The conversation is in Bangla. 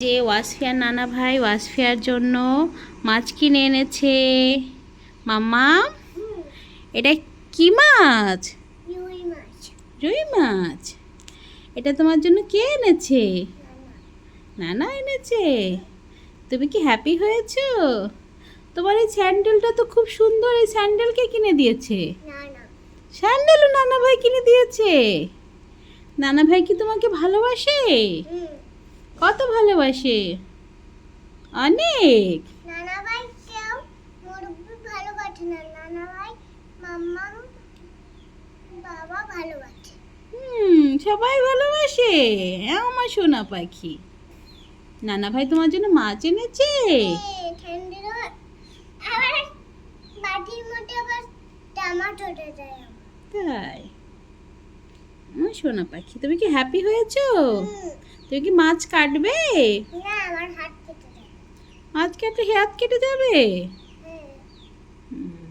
যে ওয়াসফিয়ার নানা ভাই ওয়াসফিয়ার জন্য মাছ কিনে এনেছে। মাম্মা এটা কি মাছ? রুই মাছ। এটা তোমার জন্য কে এনেছে? নানা এনেছে। তুমি কি হ্যাপি হয়েছো? তোমার এই স্যান্ডেলটা তো খুব সুন্দর এই স্যান্ডেল কে কিনে দিয়েছে? স্যান্ডেলও নানা ভাই কিনে দিয়েছে। নানা ভাই কি তোমাকে ভালোবাসে? কত ভালোবাসে অনেক হুম সবাই ভালোবাসে। আমার সোনা পাখি। নানা ভাই তোমার জন্য মাছ এনেছে? তাই? আমার সোনা পাখি তুমি কি হ্যাপি হয়েছো? তুমি কি মাছ কাটবে? হাত কেটে হাত কেটে যাবে হুম,